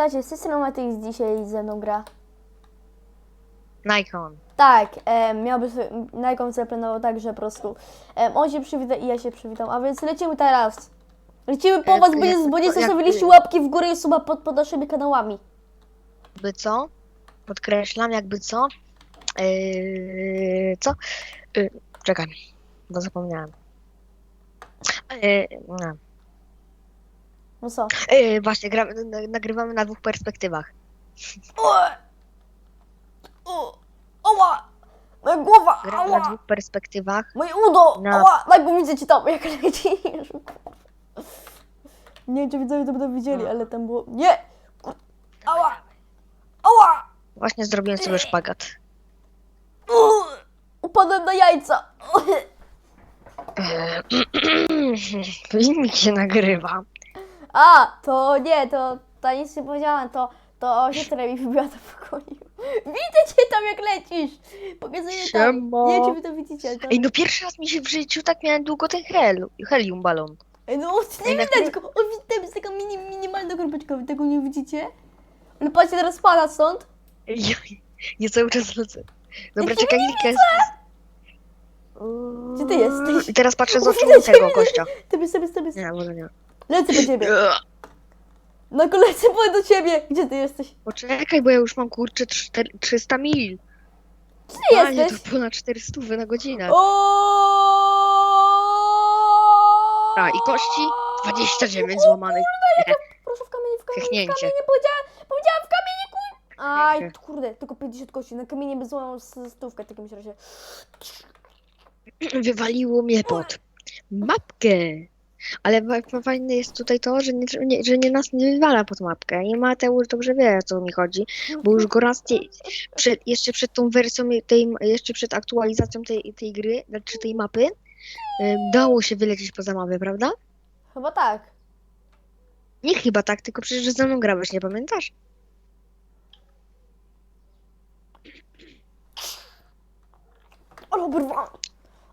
witajcie, z tej strony dzisiaj ze mną gra. Nikon. Tak, em, miałby sobie, Nikon zaplanował tak, że po prostu em, on się przywita i ja się przywitam, a więc lecimy teraz. Lecimy po was, bo nie, jak- bo nie jak- zostawiliście łapki w górę i suba pod, pod naszymi kanałami. By co? Podkreślam, jakby co? Yy, co? Yy, czekaj, bo zapomniałem. Yy, no. No co? yy, właśnie, gra, na- nagrywamy na dwóch perspektywach. O! O! Oła! Moja głowa! Gramy na Ała! dwóch perspektywach. Moje udo! Na- Ała! Tak, bo widzę ci tam, jak lecisz. Nie wiem, czy widzowie to będą widzieli, ale tam było... Nie! Ała! Ała! Właśnie zrobiłem sobie szpagat. Uuu! Upadłem na jajca! Yy, Filmik się nagrywa. A, to nie, to, to nic nie powiedziałem, to, to siostra mi wybiła do pokoju. Widzę cię tam jak lecisz! Pokazuję tam. Siema. Nie wiem, czy wy to widzicie. Ej, no pierwszy raz mi się w życiu tak miałem długo ten hel, helium balon. Ej, no nie Ej, na widać go! On tam jest taka mini, minimalna grupeczka, wy tego nie widzicie? Ale patrzcie, teraz spada stąd. Ja, ja cały czas lecę. Dobra, Ja czekaj. Gdzie ty jesteś? I teraz patrzę z oczu tego gościa. Ty sobie, sobie, Nie, może nie. Lecę po ciebie. Na kolejce powiem do ciebie. Gdzie ty jesteś? Poczekaj, bo ja już mam kurczę czter- 300 mil. Gdzie ty Panie, jesteś? to ponad 400 na godzinę. O! A, i kości 29 złamanych. Proszę w kamienie, w kamienie, w Chechnięcie. kamienie, powiedziałem, powiedziałem w kamienie, kur... Aj, kurde, tylko 50 kości, na kamienie by złamał s- stówkę w takim razie. Wywaliło mnie pod mapkę. Ale fa- fa- fajne jest tutaj to, że nie, nie, że nie nas nie wywala pod mapkę. I Mateusz dobrze wie, o co mi chodzi. Bo już go raz nie, przed, jeszcze przed tą wersją tej, jeszcze przed aktualizacją tej, tej gry, znaczy tej mapy, y, dało się wylecieć poza mapę, prawda? Chyba tak. Nie chyba tak, tylko przecież ze mną grałeś, nie pamiętasz? Ale.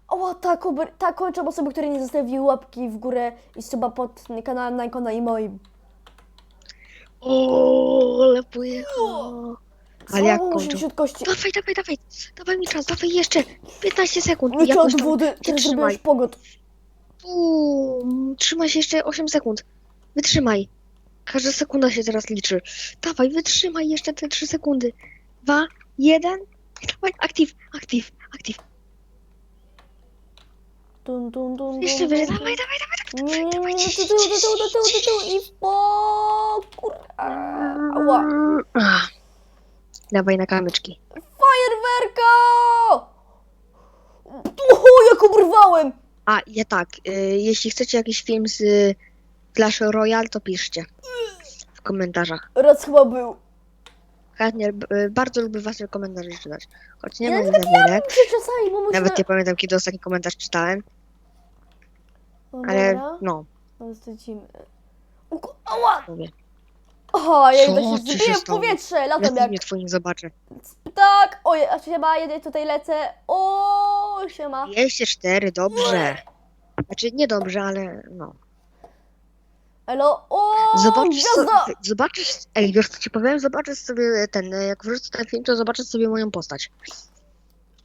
O, tak, tak, kończę osoby, które nie zostawiły łapki w górę i suba pod kanałem Nikona i moim. O, ale pojechało. Ale jak kończą? 60 kości. Dawaj, dawaj, dawaj, dawaj mi czas, dawaj jeszcze 15 sekund. Lecę Jakoś od tam wody, teraz wytrzymaj. zrobiłeś pogot. Uuu, trzymaj się jeszcze 8 sekund. Wytrzymaj. Każda sekunda się teraz liczy. Dawaj, wytrzymaj jeszcze te 3 sekundy. 2, 1. Dawaj, aktyw, aktyw, aktyw. Dun, dun, dun, Jeszcze dun, wyżej, dun. dawaj, dawaj, dawaj. Nie, nie, nie, nie, do tyłu, do tyłu, do tyłu, do tyłu i w po... Kur... Ała. Ach. Dawaj na kamyczki. Fajerwerka! Uhu, jak obrwałem! A, ja tak, y, jeśli chcecie jakiś film z y, Clash Royale, to piszcie w komentarzach. Raz chyba był. Chętnie, b- y, bardzo lubię wasze komentarze czytać. Choć nie Ja mam nawet za wiele. Muszę czasami. Nawet nie pamiętam, kiedy ostatni komentarz czytałem, Dobra, no, no lecimy. O ku- Ała! mówię. O, ja Co idę się zbiję w stało? powietrze, Ja latam jak nie twoim zobaczę. ptak. Oj, a siema, jedę tutaj lecę. O, siema. 204, dobrze. Znaczy nie dobrze, ale no. Elo, o, Zobaczysz, so, zobaczysz, ej, wiesz co ci powiem? Zobaczysz sobie ten, jak wrzucę ten film, to zobaczysz sobie moją postać.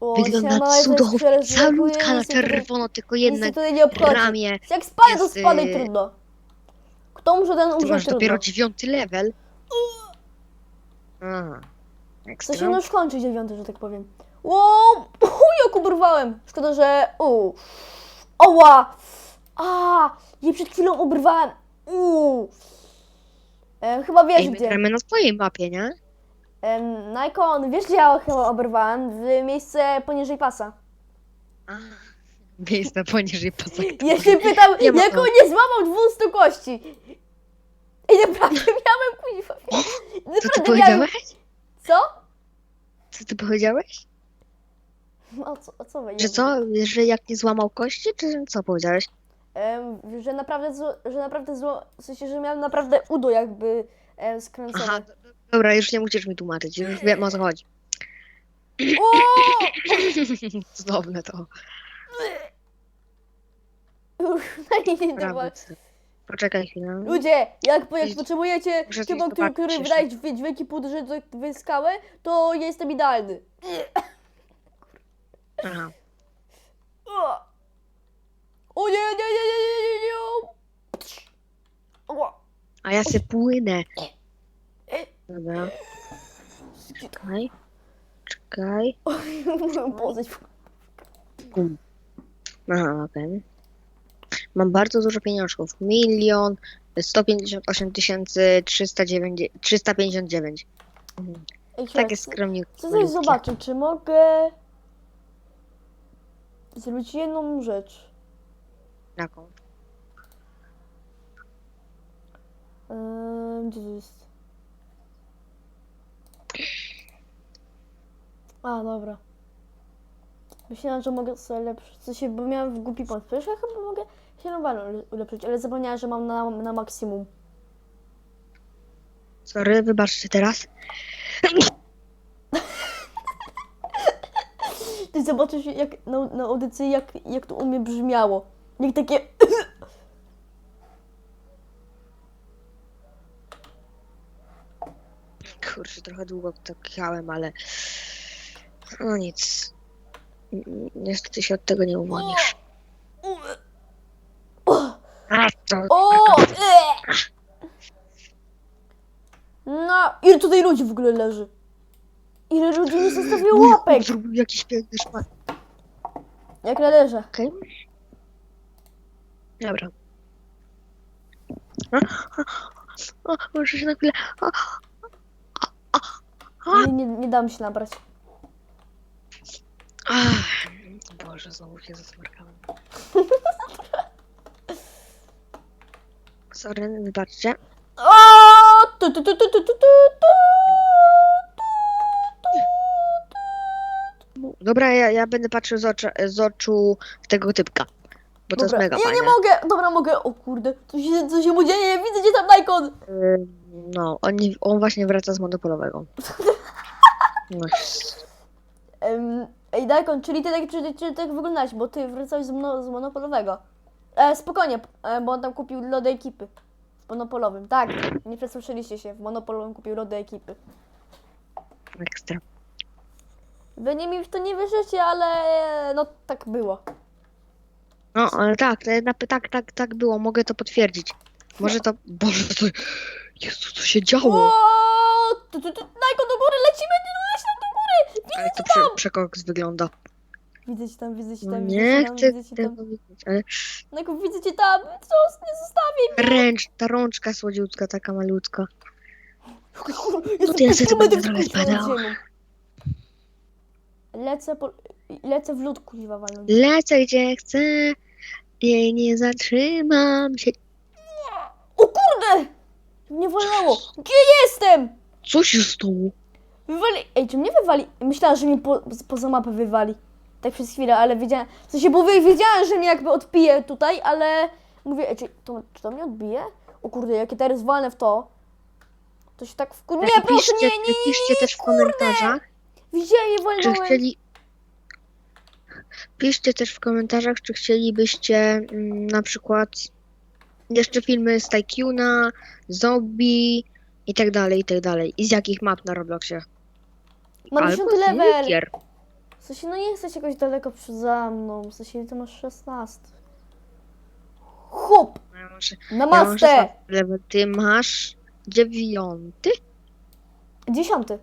O, Wygląda cudownie, calutka na czerwono, tylko jedno tutaj nie obchodzi. ramię. Jak spadaj, to jest, spadaj, y, trudno. Kto umrze, ten Ty umrze, masz trudno. dopiero dziewiąty level. Aha. To Ekstra. się już kończy dziewiąty, że tak powiem. Wow, jak obrwałem. Szkoda, że... U. Oła! A, jej przed chwilą obrwałem. U. E, chyba wiesz Ej, my gdzie. gramy na twojej mapie, nie? Em, Nikon, wiesz gdzie ja chyba oberwałem? W miejsce poniżej pasa. Miejsce poniżej pasek. Ja się pytam, Nie ma jak on nie złamał 200 kości? Ej, naprawdę miałem kuźwa. Co ty Naprawdę miałem... powiedziałeś? Co? Co ty powiedziałeś? O co, o co? Że co? Że jak nie złamał kości, czy co powiedziałeś? Em, że naprawdę, zło, że naprawdę zło, w sensie, że miałem naprawdę udo jakby em, skręcone. Aha, do- do- dobra, już nie musisz mi tłumaczyć, już wiem o co chodzi. O! Cudowne to. No Prawda. dobra. Poczekaj chwilę. Ludzie, jak, jak Idź. potrzebujecie Muszę coś który, zobaczyć który jeszcze. wydaje dźwię- dźwięki w skałę, to jestem idealny. Aha. O O nie, nie, nie, nie, nie, nie, nie. Ała. A ja se płynę. Dobra. Czekaj. Czekaj. Pozyć. Bum. Aha, okej. Mam bardzo dużo pieniążków. Milion sto pięćdziesiąt tysięcy trzysta dziewięć- 359. Mhm. Ej, Takie chcę skromnie. chcę coś zobaczyć, czy mogę zrobić jedną rzecz. Taką. Ehm, gdzie to jest? A, dobra. Myślałam, że mogę sobie lepszyć. W sensie, bo miałam w głupi pomysł. Przecież ja chyba mogę się normalnie ulepszyć, ale zapomniałam, że mam na, na maksimum. Sorry, wybaczcie teraz. Ty zobaczysz jak na, na audycji, jak, jak to u mnie brzmiało. Jak takie... Kurczę, trochę długo tak jechałem, ale no nic. Niestety się od tego nie uwolnisz. A, to... O! e! No, ile tutaj ludzi w ogóle leży? Ile ludzi nie zostawiło łapek? zrobił jakiś piękny szmat. Jak należy. Okej. Dobra. A, a, a, muszę się na chwilę... A, Nie, nie, nie dam się nabrać. Ach, Boże, znowu się zasmarkałem. Sorry, wybaczcie. O! Tu, tu, tu, tu, tu, tu, tu, tu. Dobra, ja, ja będę patrzył z, oczu, z oczu tego typka. Bo to Dobra. jest mega Ja fajne. nie mogę. Dobra, mogę. O kurde, co się, co się mu dzieje? Widzę gdzie tam Nikon. No, on, nie- on właśnie wraca z monopolowego. No, Em, Ej, Nikon, czyli ty tak, czyli, czyli tak wyglądałeś, bo ty wracałeś z, mono, z monopolowego. E, spokojnie, e, bo on tam kupił lody ekipy. Z monopolowym. Tak, nie przesłyszeliście się. W monopolowym kupił lody ekipy. ekstra. Wy nie mi w to nie wierzycie, ale no tak było. No, ale tak, to na, tak, tak, tak było, mogę to potwierdzić. Może to... Boże, to... Jezu, co się działo? O, tu, tu, tu, Nikon do góry, lecimy, nie leć tam do góry! Ale to prze, przekoks wygląda. Widzę cię tam, widzę cię No tam, nie widzę cię tam, chcę widzę cię tam. tego widzieć, ale Nikon, widzę cię tam, co, nie zostawię mnie. ręcz, ta rączka słodziutka, taka malutka. Jestem to ja sobie kilometr będę trochę nad spadał. ziemią. Lecę, po, lecę w lód kuźwa walnąć. Lecę gdzie chcę, jej nie zatrzymam się. O kurde! Nie wolnało. Gdzie jestem? Co się stało? Wywali... Ej, czy mnie wywali? Myślałam, że mnie po, poza mapę wywali. Tak przez chwilę, ale wiedziałem... W sensie, bo wiedziałem, że mnie jakby odbije tutaj, ale... Mówię, ej, czy to, czy to mnie odbije? O kurde, jakie teraz walnę w to. To się tak wkur... Nie, proszę, nie, nie, nie, piszcie też w komentarzach, czy walnąłem. chcieli... Piszcie też w komentarzach, czy chcielibyście mm, na przykład jeszcze filmy z Tycoona, Zombie i tak dalej, i tak dalej. I z jakich map na Robloxie. Mam Albo 10 z level. gier. W sensie, no nie jesteś jakoś daleko przeze mną. W sensie, ty masz 16. Hop! Ja muszę- Na Ja mam mastę! 16 level, ty masz dziewiąty? Dziesiąty.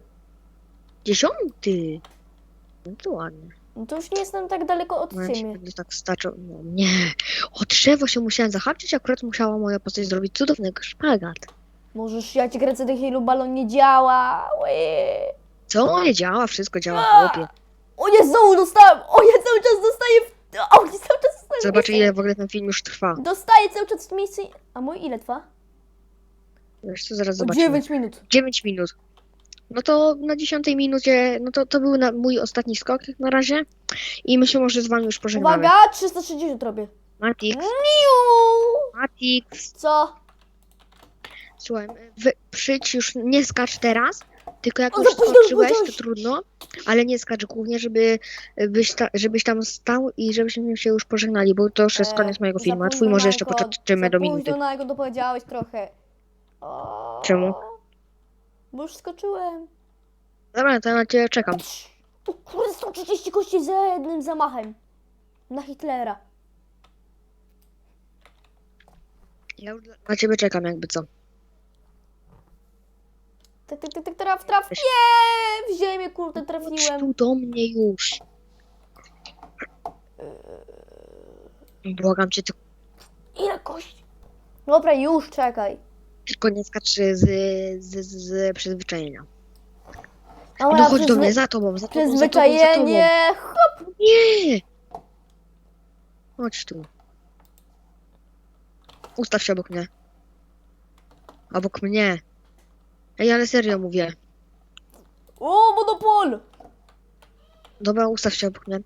Dziesiąty. No to ładnie. No to już nie jestem tak daleko od No ja ci ciebie. będę tak staczał. No nie. O drzewo się musiałem zahaczyć, akurat musiała moja postać zrobić cudownego szpagat. Możesz, ja ci kręcę tych ilu balon nie działa. Ły. Co? Nie działa, wszystko działa w A! łopie. O nie, znowu dostałem! O, ja cały czas dostaję w... O, nie, cały czas dostaję w Zobacz miejsce. ile w ogóle ten film już trwa. Dostaję cały czas w miejsce... A mój ile trwa? Wiesz co, zaraz O, zobaczymy. 9 minut. 9 minut. No to na 10 minucie, no to, to był na, mój ostatni skok na razie. I my się może z wami już pożegnamy. Uwaga, 360 robię. Matix! Matix, Co? Słuchaj, wy, przyjdź już, nie skacz teraz, Tylko jak O, już za późno skoczyłeś, to powiedziałeś. trudno, ale nie skacz głównie, żeby byś, ta, żebyś tam stał i żebyśmy się już pożegnali, bo to już jest E, koniec mojego filmu, a twój może jeszcze poczekamy do minuty. na jego to powiedziałeś trochę. O, Czemu? Bo już skoczyłem. Dobra, to ja na ciebie czekam. O kurde, 130 kości za jednym zamachem. Na Hitlera. Ja już na ciebie czekam, jakby co. Tak, tak, tak, tak, traf, traf. Nie! W ziemię, kurde, Chodź trafiłem. tu do mnie już. Błagam cię, ty- Ile kości? Dobra, już czekaj. tylko nie skacz z, z, z, z przyzwyczajenia. Dobra, No chodź do mnie, za tobą, za tobą, za tobą, za tobą. Przyzwyczajenie. Hop. Nie! Chodź tu. Ustaw się obok mnie. Obok mnie. Ej, ale serio mówię. O, monopol! Dobra, ustaw się obok mnie.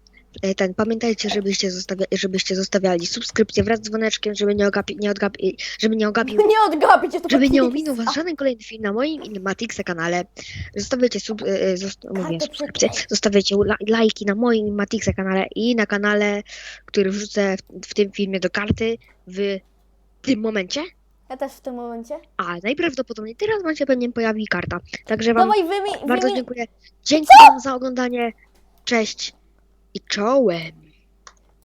Ej, Ten, pamiętajcie, żebyście, zostawia, żebyście zostawiali subskrypcję wraz z dzwoneczkiem, żeby nie ogapi, nie odgapi, żeby nie ogapił, Nie odgapić, to żeby nie ominął was żaden kolejny film na moim i Matixa kanale. Zostawiajcie sub, e, e, mówię, subskrypcję, zostawiajcie la, lajki na moim i Matixa kanale i na kanale, który wrzucę w, w tym filmie do karty w tym momencie. Ja też w tym momencie. A najprawdopodobniej teraz wam się pewnie pojawi karta. Także wam Dawaj, wymi... bardzo wymi... dziękuję. Dzięki wam za oglądanie. Cześć i czołem.